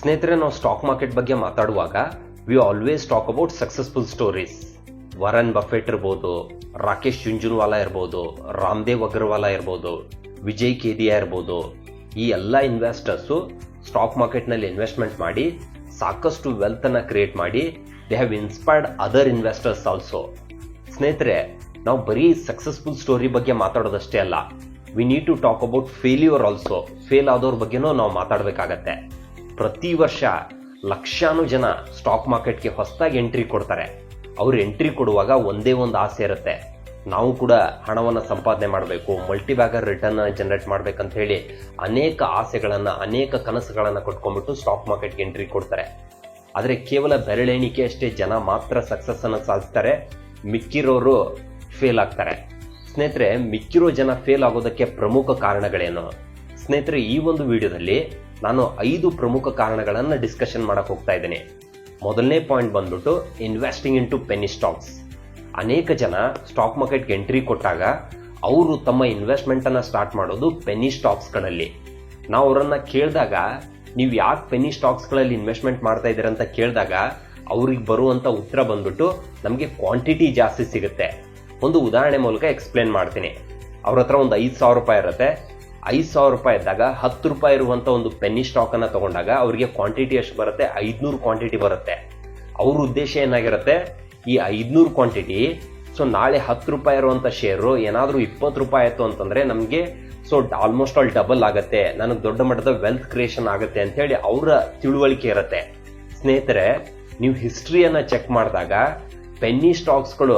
ಸ್ನೇಹಿತರೆ, ನಾವು stock market ಬಗ್ಗೆ ಮಾತಾಡುವಾಗ we always talk about successful stories Warren Buffett ಇರ್ಬೋದು, ರಾಕೇಶ್ ಜುಂಜುನ್ವಾಲಾ ಇರ್ಬೋದು, ರಾಮದೇವ್ ಅಗರ್ವಾಲಾ ಇರ್ಬೋದು, ವಿಜಯ್ ಕೇದಿಯಾ ಇರ್ಬೋದು, ಈ ಎಲ್ಲ ಇನ್ವೆಸ್ಟರ್ಸು ಸ್ಟಾಕ್ ಮಾರ್ಕೆಟ್ನಲ್ಲಿ ಇನ್ವೆಸ್ಟ್ಮೆಂಟ್ ಮಾಡಿ, ಸಾಕಷ್ಟು ವೆಲ್ತ್ ಅನ್ನ ಕ್ರಿಯೇಟ್ ಮಾಡಿ they have inspired other investors also ಸ್ನೇಹಿತರೆ, ನಾವು ಬರೀ ಸಕ್ಸಸ್ಫುಲ್ ಸ್ಟೋರಿ ಬಗ್ಗೆ ಮಾತಾಡೋದಷ್ಟೇ ಅಲ್ಲ we need to talk about failure also fail ಆದವ್ರ ಬಗ್ಗೆನೂ ನಾವು ಮಾತಾಡಬೇಕಾಗತ್ತೆ. ಪ್ರತಿ ವರ್ಷ ಲಕ್ಷಾನು ಜನ ಸ್ಟಾಕ್ ಮಾರ್ಕೆಟ್ಗೆ ಹೊಸದಾಗಿ ಎಂಟ್ರಿ ಕೊಡ್ತಾರೆ. ಅವ್ರು ಎಂಟ್ರಿ ಕೊಡುವಾಗ ಒಂದೇ ಒಂದು ಆಸೆ ಇರುತ್ತೆ. ನಾವು ಕೂಡ ಹಣವನ್ನು ಸಂಪಾದನೆ ಮಾಡಬೇಕು ಮಲ್ಟಿ ಬ್ಯಾಗರ್ ರಿಟರ್ನ್ ಜನರೇಟ್ ಮಾಡ್ಬೇಕಂತ ಹೇಳಿ ಅನೇಕ ಆಸೆಗಳನ್ನು, ಅನೇಕ ಕನಸುಗಳನ್ನು ಕೊಟ್ಕೊಂಡ್ಬಿಟ್ಟು ಸ್ಟಾಕ್ ಮಾರ್ಕೆಟ್ಗೆ ಎಂಟ್ರಿ ಕೊಡ್ತಾರೆ. ಆದರೆ ಕೇವಲ ಬೆರಳೆಣಿಕೆ ಅಷ್ಟೇ, ಜನ ಮಾತ್ರ ಸಕ್ಸಸ್ಸನ್ನು ಸಾಧಿಸ್ತಾರೆ. ಮಿಕ್ಕಿರೋರು ಫೇಲ್ ಆಗ್ತಾರೆ. ಸ್ನೇಹಿತರೆ, ಮಿಕ್ಕಿರೋ ಜನ ಫೇಲ್ ಆಗೋದಕ್ಕೆ ಪ್ರಮುಖ ಕಾರಣಗಳೇನು? ಸ್ನೇಹಿತರೆ, ಈ ಒಂದು ವಿಡಿಯೋದಲ್ಲಿ ನಾನು ಐದು ಪ್ರಮುಖ ಕಾರಣಗಳನ್ನು ಡಿಸ್ಕಷನ್ ಮಾಡೋಕೆ ಹೋಗ್ತಾ ಇದ್ದೇನೆ. ಮೊದಲನೇ ಪಾಯಿಂಟ್ ಬಂದ್ಬಿಟ್ಟು investing into penny stocks ಅನೇಕ ಜನ ಸ್ಟಾಕ್ ಮಾರ್ಕೆಟ್ಗೆ ಎಂಟ್ರಿ ಕೊಟ್ಟಾಗ ಅವರು ತಮ್ಮ ಇನ್ವೆಸ್ಟ್ಮೆಂಟನ್ನು ಸ್ಟಾರ್ಟ್ ಮಾಡೋದು ಪೆನ್ನಿ ಸ್ಟಾಕ್ಸ್ಗಳಲ್ಲಿ ನಾವು ಅವರನ್ನು ಕೇಳಿದಾಗ, ನೀವು ಯಾಕೆ ಪೆನ್ನಿ ಸ್ಟಾಕ್ಸ್ಗಳಲ್ಲಿ ಇನ್ವೆಸ್ಟ್ಮೆಂಟ್ ಮಾಡ್ತಾ ಇದ್ದೀರ ಅಂತ ಕೇಳಿದಾಗ ಅವ್ರಿಗೆ ಬರುವಂಥ ಉತ್ತರ ಬಂದ್ಬಿಟ್ಟು ನಮಗೆ ಕ್ವಾಂಟಿಟಿ ಜಾಸ್ತಿ ಸಿಗುತ್ತೆ. ಒಂದು ಉದಾಹರಣೆ ಮೂಲಕ ಎಕ್ಸ್ಪ್ಲೇನ್ ಮಾಡ್ತೀನಿ. ಅವ್ರ ಹತ್ರ ಒಂದು ಐದು ಸಾವಿರ ರೂಪಾಯಿ ಇರುತ್ತೆ. ಐದು ಸಾವಿರ ರೂಪಾಯಿ ಇದ್ದಾಗ ಹತ್ತು ರೂಪಾಯಿ ಇರುವಂತ ಒಂದು ಪೆನ್ನಿ ಸ್ಟಾಕ್ ಅನ್ನ ತಗೊಂಡಾಗ ಅವರಿಗೆ ಕ್ವಾಂಟಿಟಿ ಎಷ್ಟು ಬರುತ್ತೆ? ಐದುನೂರು ಕ್ವಾಂಟಿಟಿ ಬರುತ್ತೆ. ಅವ್ರ ಉದ್ದೇಶ ಏನಾಗಿರುತ್ತೆ? ಈ ಐದುನೂರು ಕ್ವಾಂಟಿಟಿ ಸೊ ನಾಳೆ ಹತ್ತು ರೂಪಾಯಿ ಇರುವಂತ ಶೇರು ಏನಾದರೂ ಇಪ್ಪತ್ತು ರೂಪಾಯಿ ಆಯಿತು ಅಂತಂದ್ರೆ ನಮಗೆ ಸೊ ಆಲ್ಮೋಸ್ಟ್ ಆಲ್ ಡಬಲ್ ಆಗುತ್ತೆ. ನನಗೆ ದೊಡ್ಡ ಮಟ್ಟದ ವೆಲ್ತ್ ಕ್ರಿಯೇಷನ್ ಆಗುತ್ತೆ ಅಂತ ಹೇಳಿ ಅವರ ತಿಳುವಳಿಕೆ ಇರುತ್ತೆ. ಸ್ನೇಹಿತರೆ, ನೀವು ಹಿಸ್ಟ್ರಿಯನ್ನು ಚೆಕ್ ಮಾಡಿದಾಗ ಪೆನ್ನಿ ಸ್ಟಾಕ್ಸ್ಗಳು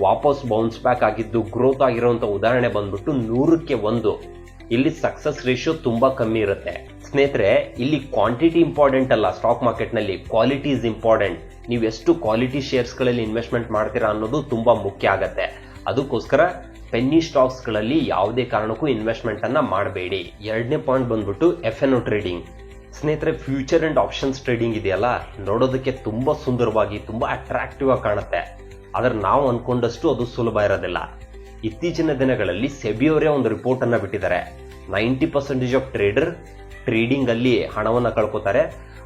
ವಾಪಸ್ ಬೌನ್ಸ್ ಬ್ಯಾಕ್ ಆಗಿದ್ದು ಗ್ರೋತ್ ಆಗಿರುವಂತ ಉದಾಹರಣೆ ಬಂದ್ಬಿಟ್ಟು ನೂರಕ್ಕೆ ಒಂದು. ಇಲ್ಲಿ ಸಕ್ಸಸ್ ರೇಷಿಯೋ ತುಂಬಾ ಕಮ್ಮಿ ಇರುತ್ತೆ. ಸ್ನೇಹಿತರೆ, ಇಲ್ಲಿ ಕ್ವಾಂಟಿಟಿ ಇಂಪಾರ್ಟೆಂಟ್ ಅಲ್ಲ. ಸ್ಟಾಕ್ ಮಾರ್ಕೆಟ್ನಲ್ಲಿ ಕ್ವಾಲಿಟಿ ಇಸ್ ಇಂಪಾರ್ಟೆಂಟ್ ನೀವು ಎಷ್ಟು ಕ್ವಾಲಿಟಿ ಶೇರ್ಸ್ಗಳಲ್ಲಿ ಇನ್ವೆಸ್ಟ್ಮೆಂಟ್ ಮಾಡ್ತೀರಾ ಅನ್ನೋದು ತುಂಬಾ ಮುಖ್ಯ ಆಗತ್ತೆ. ಅದಕ್ಕೋಸ್ಕರ ಪೆನ್ನಿ ಸ್ಟಾಕ್ಸ್ಗಳಲ್ಲಿ ಯಾವುದೇ ಕಾರಣಕ್ಕೂ ಇನ್ವೆಸ್ಟ್ಮೆಂಟ್ ಅನ್ನ ಮಾಡಬೇಡಿ. ಎರಡನೇ ಪಾಯಿಂಟ್ ಬಂದ್ಬಿಟ್ಟು ಎಫ್ ಎನ್ ಟ್ರೇಡಿಂಗ್ ಸ್ನೇಹಿತರೆ ಫ್ಯೂಚರ್ ಅಂಡ್ ಆಪ್ಷನ್ಸ್ ಟ್ರೇಡಿಂಗ್ ಇದೆಯಲ್ಲ? ನೋಡೋದಕ್ಕೆ ತುಂಬಾ ಸುಂದರವಾಗಿ, ತುಂಬಾ ಅಟ್ರಾಕ್ಟಿವ್ ಆಗಿ ಕಾಣುತ್ತೆ. ಆದ್ರೆ ನಾವು ಅನ್ಕೊಂಡಷ್ಟು ಅದು ಸುಲಭ ಇರೋದಿಲ್ಲ. ಇತ್ತೀಚಿನ ದಿನಗಳಲ್ಲಿ ಸೆಬಿಯವರೇ ಒಂದು ರಿಪೋರ್ಟ್ ಅನ್ನ ಬಿಟ್ಟಿದ್ದಾರೆ. Ninety percentage of trader trading ಅಲ್ಲಿ ಹಣವನ್ನ ಕಳ್ಕೊತಾರೆ.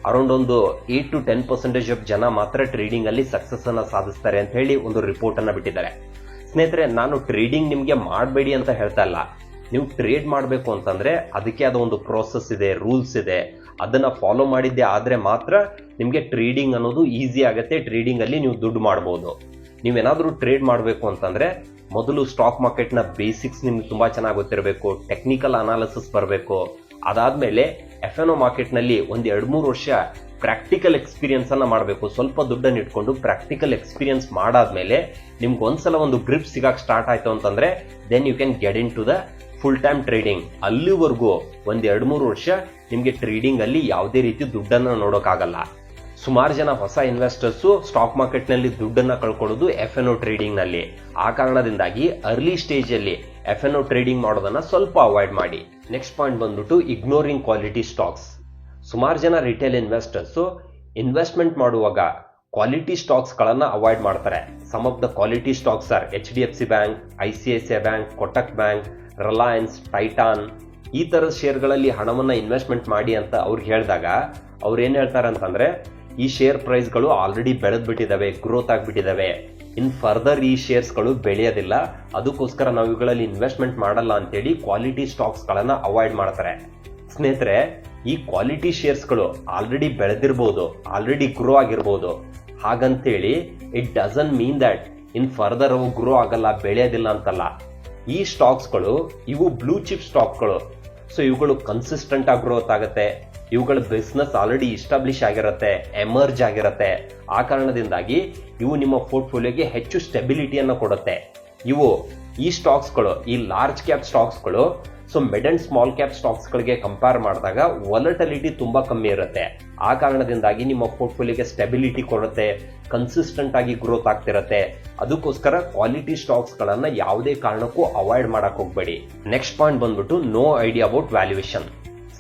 ಅರೌಂಡ್ ಒಂದು eight to ten percentage of ಜನ ಮಾತ್ರ ಟ್ರೇಡಿಂಗ್ ಅಲ್ಲಿ ಸಕ್ಸಸ್ ಅನ್ನ ಸಾಧಿಸ್ತಾರೆ ಅಂತ ಹೇಳಿ ಒಂದು ರಿಪೋರ್ಟ್ ಅನ್ನ ಬಿಟ್ಟಿದ್ದಾರೆ. ಸ್ನೇಹಿತರೆ, ನಾನು ಟ್ರೇಡಿಂಗ್ ನಿಮ್ಗೆ ಮಾಡಬೇಡಿ ಅಂತ ಹೇಳ್ತಾ ಇಲ್ಲ. ನೀವು ಟ್ರೇಡ್ ಮಾಡಬೇಕು ಅಂತಂದ್ರೆ ಅದಕ್ಕೆ ಆದ ಒಂದು ಪ್ರೋಸೆಸ್ ಇದೆ ರೂಲ್ಸ್ ಇದೆ. ಅದನ್ನ ಫಾಲೋ ಮಾಡಿದ್ದೆ ಆದ್ರೆ ಮಾತ್ರ ನಿಮ್ಗೆ ಟ್ರೇಡಿಂಗ್ ಅನ್ನೋದು ಈಸಿ ಆಗುತ್ತೆ. ಟ್ರೇಡಿಂಗ್ ಅಲ್ಲಿ ನೀವು ದುಡ್ಡು ಮಾಡಬಹುದು ನೀವೇನಾದ್ರೂ ಟ್ರೇಡ್ ಮಾಡಬೇಕು ಅಂತಂದರೆ ಮೊದಲು ಸ್ಟಾಕ್ ಮಾರ್ಕೆಟ್ನ ಬೇಸಿಕ್ಸ್ ನಿಮ್ಗೆ ತುಂಬ ಚೆನ್ನಾಗಿ ಗೊತ್ತಿರಬೇಕು ಟೆಕ್ನಿಕಲ್ ಅನಾಲಿಸಿಸ್ ಬರಬೇಕು. ಅದಾದಮೇಲೆ ಎಫ್ ಎನ್ ಒ ಮಾರ್ಕೆಟ್ನಲ್ಲಿ ಒಂದು ಎರಡು ಮೂರು ವರ್ಷ ಪ್ರಾಕ್ಟಿಕಲ್ ಎಕ್ಸ್ಪೀರಿಯನ್ಸನ್ನು ಮಾಡಬೇಕು. ಸ್ವಲ್ಪ ದುಡ್ಡನ್ನು ಇಟ್ಕೊಂಡು ಪ್ರಾಕ್ಟಿಕಲ್ ಎಕ್ಸ್ಪೀರಿಯನ್ಸ್ ಮಾಡಾದ್ಮೇಲೆ ನಿಮ್ಗೆ ಒಂದ್ಸಲ ಒಂದು ಗ್ರಿಪ್ ಸಿಗಕ್ಕೆ ಸ್ಟಾರ್ಟ್ ಆಯಿತು ಅಂತಂದರೆ then you can get into the full time trading ಅಲ್ಲಿವರೆಗೂ ಒಂದು ಎರಡು ಮೂರು ವರ್ಷ ನಿಮಗೆ ಟ್ರೇಡಿಂಗಲ್ಲಿ ಯಾವುದೇ ರೀತಿ ದುಡ್ಡನ್ನು ನೋಡೋಕ್ಕಾಗಲ್ಲ ಸುಮಾರು ಜನ ಹೊಸ ಇನ್ವೆಸ್ಟರ್ಸ್ ಸ್ಟಾಕ್ ಮಾರ್ಕೆಟ್ನಲ್ಲಿ ದುಡ್ಡನ್ನ ಕಳ್ಕೊಳ್ಳೋದು ಎಫ್ ಎನ್ ಒ ಟ್ರೇಡಿಂಗ್ನಲ್ಲಿ. ಆ ಕಾರಣದಿಂದಾಗಿ ಅರ್ಲಿ ಸ್ಟೇಜ್ ಅಲ್ಲಿ ಎಫ್ ಎನ್ ಒ ಟ್ರೇಡಿಂಗ್ ಮಾಡೋದನ್ನ ಸ್ವಲ್ಪ ಅವಾಯ್ಡ್ ಮಾಡಿ. ನೆಕ್ಸ್ಟ್ ಪಾಯಿಂಟ್ ಬಂದ್ಬಿಟ್ಟು ಇಗ್ನೋರಿಂಗ್ ಕ್ವಾಲಿಟಿ ಸ್ಟಾಕ್ಸ್ ಸುಮಾರು ಜನ ರಿಟೇಲ್ ಇನ್ವೆಸ್ಟರ್ಸ್ ಇನ್ವೆಸ್ಟ್ಮೆಂಟ್ ಮಾಡುವಾಗ ಕ್ವಾಲಿಟಿ ಸ್ಟಾಕ್ಸ್ ಗಳನ್ನ ಅವಾಯ್ಡ್ ಮಾಡ್ತಾರೆ. Some of the quality stocks are H D F C Bank I C I C I Bank Kotak Bank Reliance Titan ಈ ಥರದ ಶೇರ್ಗಳಲ್ಲಿ ಹಣವನ್ನ investment ಮಾಡಿ ಅಂತ ಅವ್ರಿಗೆ ಹೇಳಿದಾಗ ಅವ್ರು ಏನು ಹೇಳ್ತಾರೆ ಅಂತಂದ್ರೆ ಈ ಶೇರ್ ಪ್ರೈಸ್ಗಳು ಆಲ್ರೆಡಿ ಬೆಳೆದ್ಬಿಟ್ಟಿದ್ದಾವೆ ಗ್ರೋತ್ ಆಗಿಬಿಟ್ಟಿದ್ದಾವೆ ಇನ್ ಫರ್ದರ್ ಈ ಶೇರ್ಸ್ಗಳು ಬೆಳೆಯೋದಿಲ್ಲ. ಅದಕ್ಕೋಸ್ಕರ ನಾವು ಇವುಗಳಲ್ಲಿ ಇನ್ವೆಸ್ಟ್ಮೆಂಟ್ ಮಾಡಲ್ಲ ಅಂತೇಳಿ ಕ್ವಾಲಿಟಿ ಸ್ಟಾಕ್ಸ್ಗಳನ್ನು ಅವಾಯ್ಡ್ ಮಾಡ್ತಾರೆ. ಸ್ನೇಹಿತರೆ, ಈ ಕ್ವಾಲಿಟಿ ಶೇರ್ಸ್ಗಳು ಆಲ್ರೆಡಿ ಬೆಳೆದಿರ್ಬೋದು ಆಲ್ರೆಡಿ ಗ್ರೋ ಆಗಿರ್ಬೋದು. ಹಾಗಂತೇಳಿ it doesn't mean that in further ಅವು ಗ್ರೋ ಆಗಲ್ಲ, ಬೆಳೆಯೋದಿಲ್ಲ ಅಂತಲ್ಲ. ಈ ಸ್ಟಾಕ್ಸ್ಗಳು ಇವು ಬ್ಲೂ ಚಿಪ್ ಸ್ಟಾಕ್ಗಳು ಸೊ ಇವುಗಳು ಕನ್ಸಿಸ್ಟೆಂಟ್ ಆಗಿ ಗ್ರೋತ್ ಆಗುತ್ತೆ. ಇವುಗಳ ಬಿಸ್ನೆಸ್ ಆಲ್ರೆಡಿ ಇಸ್ಟಾಬ್ಲಿಷ್ ಆಗಿರುತ್ತೆ ಎಮರ್ಜ್ ಆಗಿರುತ್ತೆ. ಆ ಕಾರಣದಿಂದಾಗಿ ಇವು ನಿಮ್ಮ ಪೋರ್ಟ್ಫೋಲಿಯೋಗೆ ಹೆಚ್ಚು ಸ್ಟೆಬಿಲಿಟಿಯನ್ನು ಕೊಡುತ್ತೆ. ಇವು ಈ ಸ್ಟಾಕ್ಸ್ಗಳು ಈ large cap ಸ್ಟಾಕ್ಸ್ಗಳು so mid and small cap ಸ್ಟಾಕ್ಸ್ಗಳಿಗೆ compare ಮಾಡಿದಾಗ ವಾಲಟಲಿಟಿ ತುಂಬ ಕಮ್ಮಿ ಇರುತ್ತೆ. ಆ ಕಾರಣದಿಂದಾಗಿ ನಿಮ್ಮ ಪೋರ್ಟ್ಫೋಲಿಯೋಗೆ ಸ್ಟೆಬಿಲಿಟಿ ಕೊಡುತ್ತೆ ಕನ್ಸಿಸ್ಟೆಂಟ್ ಆಗಿ ಗ್ರೋತ್ ಆಗ್ತಿರತ್ತೆ. ಅದಕ್ಕೋಸ್ಕರ ಕ್ವಾಲಿಟಿ ಸ್ಟಾಕ್ಸ್ಗಳನ್ನು ಯಾವುದೇ ಕಾರಣಕ್ಕೂ ಅವಾಯ್ಡ್ ಮಾಡಕ್ ಹೋಗಬೇಡಿ. ನೆಕ್ಸ್ಟ್ ಪಾಯಿಂಟ್ ಬಂದ್ಬಿಟ್ಟು ನೋ ಐಡಿಯಾ ಅಬೌಟ್ ವ್ಯಾಲ್ಯೂಯೇಷನ್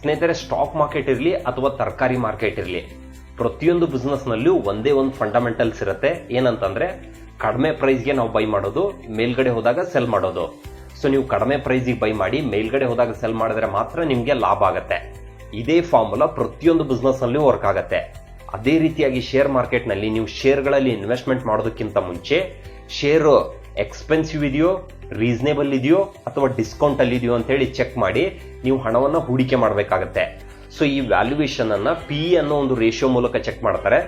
ಸ್ನೇಹಿತರೆ ಸ್ಟಾಕ್ ಮಾರ್ಕೆಟ್ ಇರಲಿ ಅಥವಾ ತರಕಾರಿ ಮಾರ್ಕೆಟ್ ಇರಲಿ, ಪ್ರತಿಯೊಂದು ಬಿಸ್ನೆಸ್ನಲ್ಲೂ ಒಂದೇ ಒಂದು ಫಂಡಮೆಂಟಲ್ಸ್ ಇರುತ್ತೆ. ಏನಂತಂದ್ರೆ, ಕಡಿಮೆ ಪ್ರೈಸ್ಗೆ ನಾವು ಬೈ ಮಾಡೋದು, ಮೇಲ್ಗಡೆ ಹೋದಾಗ ಸೆಲ್ ಮಾಡೋದು. ಸೊ ನೀವು ಕಡಿಮೆ ಪ್ರೈಸಿಗೆ ಬೈ ಮಾಡಿ, ಮೇಲ್ಗಡೆ ಹೋದಾಗ ಸೆಲ್ ಮಾಡಿದ್ರೆ ಮಾತ್ರ ನಿಮಗೆ ಲಾಭ ಆಗುತ್ತೆ. ಇದೇ ಫಾರ್ಮುಲಾ ಪ್ರತಿಯೊಂದು ಬಿಸ್ನೆಸ್ನಲ್ಲಿ ವರ್ಕ್ ಆಗುತ್ತೆ. ಅದೇ ರೀತಿಯಾಗಿ ಶೇರ್ ಮಾರ್ಕೆಟ್ನಲ್ಲಿ ನೀವು ಶೇರ್ಗಳಲ್ಲಿ ಇನ್ವೆಸ್ಟ್ಮೆಂಟ್ ಮಾಡೋದಕ್ಕಿಂತ ಮುಂಚೆ ಶೇರ್ ಎಕ್ಸ್ಪೆನ್ಸಿವ್ ಇದೆಯೋ ರೀಸನೇಬಲ್ ಇದೆಯೋ ಅಥವಾ ಡಿಸ್ಕೌಂಟ್ ಅಲ್ಲಿ ಇದೆಯೋ ಅಂತ ಹೇಳಿ ಚೆಕ್ ಮಾಡಿ ನೀವು ಹಣವನ್ನು ಹೂಡಿಕೆ ಮಾಡಬೇಕಾಗತ್ತೆ. ಸೊ ಈ ವ್ಯಾಲ್ಯೂಯೇಷನ್ ಅನ್ನ ಪಿ ಅನ್ನೋ ಒಂದು ರೇಷಿಯೋ ಮೂಲಕ ಚೆಕ್ ಮಾಡ್ತಾರೆ.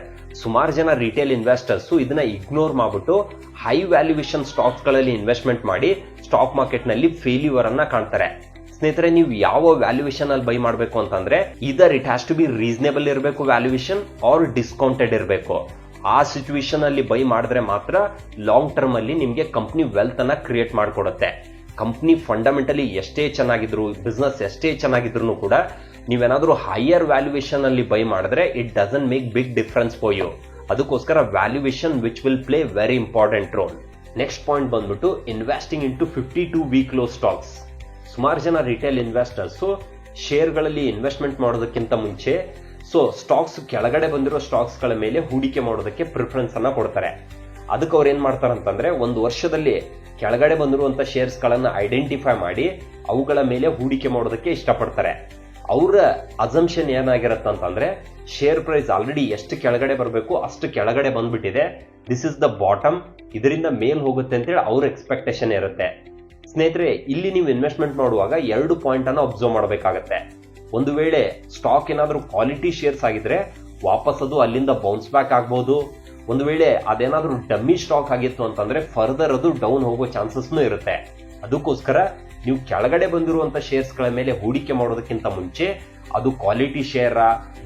ಸುಮಾರು ಜನ ರಿಟೇಲ್ ಇನ್ವೆಸ್ಟರ್ಸ್ ಇದನ್ನ ಇಗ್ನೋರ್ ಮಾಡ್ಬಿಟ್ಟು ಹೈ ವ್ಯಾಲ್ಯೂಯೇಷನ್ ಸ್ಟಾಕ್ಸ್ಗಳಲ್ಲಿ ಇನ್ವೆಸ್ಟ್ಮೆಂಟ್ ಮಾಡಿ ಸ್ಟಾಕ್ ಮಾರ್ಕೆಟ್ನಲ್ಲಿ ಫೇಲ್ಯೂರ್ ಅನ್ನ ಕಾಣ್ತಾರೆ. ಸ್ನೇಹಿತರೆ, ನೀವು ಯಾವ ವ್ಯಾಲ್ಯೂಯೇಷನ್ ಅಲ್ಲಿ ಬೈ ಮಾಡಬೇಕು ಅಂತಂದ್ರೆ either it has to be reasonable ಇರಬೇಕು ವ್ಯಾಲ್ಯೂಯೇಷನ್ ಆರ್ ಡಿಸ್ಕೌಂಟೆಡ್ ಇರಬೇಕು. ಆ ಸಿಚುವೇಶನ್ ಅಲ್ಲಿ ಬೈ ಮಾಡಿದ್ರೆ ಮಾತ್ರ ಲಾಂಗ್ ಟರ್ಮ್ ಅಲ್ಲಿ ನಿಮಗೆ ಕಂಪ್ನಿ ವೆಲ್ತ್ ಅನ್ನ ಕ್ರಿಯೇಟ್ ಮಾಡಿಕೊಡುತ್ತೆ. ಕಂಪ್ನಿ ಫಂಡಮೆಂಟಲಿ ಎಷ್ಟೇ ಚೆನ್ನಾಗಿದ್ರು ಬಿಸ್ನೆಸ್ ಎಷ್ಟೇ ಚೆನ್ನಾಗಿದ್ರು ಕೂಡ ನೀವೇನಾದರೂ ಹೈಯರ್ ವ್ಯಾಲ್ಯೂಯೇಷನ್ ಅಲ್ಲಿ ಬೈ ಮಾಡಿದ್ರೆ it doesn't make big difference for you ಅದಕ್ಕೋಸ್ಕರ valuation which will play very important role next point ಬಂದ್ಬಿಟ್ಟು investing into fifty two week low stocks ಸುಮಾರು ಜನ ರಿಟೇಲ್ ಇನ್ವೆಸ್ಟರ್ಸ್ ಶೇರ್ಗಳಲ್ಲಿ ಇನ್ವೆಸ್ಟ್ಮೆಂಟ್ ಮಾಡೋದಕ್ಕಿಂತ ಮುಂಚೆ ಸೊ ಸ್ಟಾಕ್ಸ್ ಕೆಳಗಡೆ ಬಂದಿರೋ ಸ್ಟಾಕ್ಸ್ಗಳ ಮೇಲೆ ಹೂಡಿಕೆ ಮಾಡೋದಕ್ಕೆ ಪ್ರಿಫರೆನ್ಸ್ ಅನ್ನ ಕೊಡ್ತಾರೆ. ಅದಕ್ಕೆ ಅವ್ರು ಏನ್ ಮಾಡ್ತಾರೆ ಅಂತಂದ್ರೆ ಒಂದು ವರ್ಷದಲ್ಲಿ ಕೆಳಗಡೆ ಬಂದಿರುವಂತ ಶೇರ್ಸ್ ಗಳನ್ನ ಐಡೆಂಟಿಫೈ ಮಾಡಿ, ಅವುಗಳ ಮೇಲೆ ಹೂಡಿಕೆ ಮಾಡೋದಕ್ಕೆ ಇಷ್ಟಪಡ್ತಾರೆ. ಅವರ ಅಸಂಪ್ಷನ್ ಏನಾಗಿರುತ್ತೆ ಅಂತಂದ್ರೆ ಶೇರ್ ಪ್ರೈಸ್ ಆಲ್ರೆಡಿ ಎಷ್ಟು ಕೆಳಗಡೆ ಬರಬೇಕು, ಅಷ್ಟು ಕೆಳಗಡೆ ಬಂದ್ಬಿಟ್ಟಿದೆ. ದಿಸ್ ಇಸ್ ದ ಬಾಟಮ್ ಇದರಿಂದ ಮೇಲ್ ಹೋಗುತ್ತೆ ಅಂತೇಳಿ ಅವ್ರ ಎಕ್ಸ್ಪೆಕ್ಟೇಷನ್ ಇರುತ್ತೆ. ಸ್ನೇಹಿತರೆ, ಇಲ್ಲಿ ನೀವು ಇನ್ವೆಸ್ಟ್ಮೆಂಟ್ ಮಾಡುವಾಗ ಎರಡು ಪಾಯಿಂಟ್ ಅನ್ನು ಅಬ್ಸರ್ವ್ ಮಾಡಬೇಕಾಗತ್ತೆ. ಒಂದು ವೇಳೆ ಸ್ಟಾಕ್ ಏನಾದರೂ ಕ್ವಾಲಿಟಿ ಶೇರ್ಸ್ ಆಗಿದ್ರೆ ವಾಪಸ್ ಅದು ಅಲ್ಲಿಂದ ಬೌನ್ಸ್ ಬ್ಯಾಕ್ ಆಗ್ಬಹುದು ಒಂದು ವೇಳೆ ಅದೇನಾದರೂ ಡಮ್ಮಿ ಸ್ಟಾಕ್ ಆಗಿತ್ತು ಅಂತಂದ್ರೆ ಫರ್ದರ್ ಅದು ಡೌನ್ ಹೋಗೋ ಚಾನ್ಸಸ್ನು ಇರುತ್ತೆ. ಅದಕ್ಕೋಸ್ಕರ ನೀವು ಕೆಳಗಡೆ ಬಂದಿರುವಂತ ಶೇರ್ಸ್ಗಳ ಮೇಲೆ ಹೂಡಿಕೆ ಮಾಡೋದಕ್ಕಿಂತ ಮುಂಚೆ ಅದು ಕ್ವಾಲಿಟಿ ಶೇರ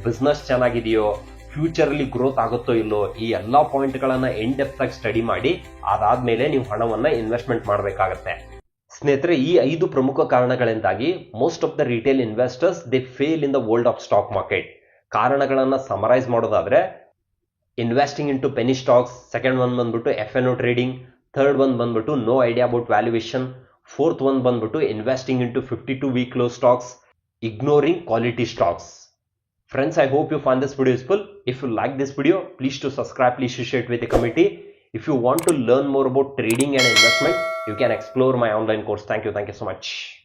ಬಿಸ್ನೆಸ್ ಚೆನ್ನಾಗಿದೆಯೋ ಫ್ಯೂಚರ್ ಅಲ್ಲಿ ಗ್ರೋತ್ ಆಗುತ್ತೋ ಇಲ್ಲೋ, ಈ ಎಲ್ಲಾ ಪಾಯಿಂಟ್ ಗಳನ್ನ ಇನ್ ಡೆಪ್ತ್ ಆಗಿ ಸ್ಟಡಿ ಮಾಡಿ, ಅದಾದ್ಮೇಲೆ ನೀವು ಹಣವನ್ನ ಇನ್ವೆಸ್ಟ್ಮೆಂಟ್ ಮಾಡಬೇಕಾಗತ್ತೆ. ಸ್ನೇಹಿತರೆ, ಈ ಐದು ಪ್ರಮುಖ ಕಾರಣಗಳಿಂದಾಗಿ most of the retail investors the fail in the world of stock market ಕಾರಣಗಳನ್ನು ಸಮರೈಸ್ ಮಾಡೋದಾದ್ರೆ investing into penny stocks second one ಬಂದ್ಬಿಟ್ಟು F N O trading third one ಬಂದ್ಬಿಟ್ಟು no idea about valuation fourth one ಬಂದ್ಬಿಟ್ಟು investing into fifty two week low stocks ignoring quality stocks friends I hope you found this video full if you like this video please to subscribe please share with committee if you want to learn more about trading and investment you can explore my online course. Thank you. Thank you so much.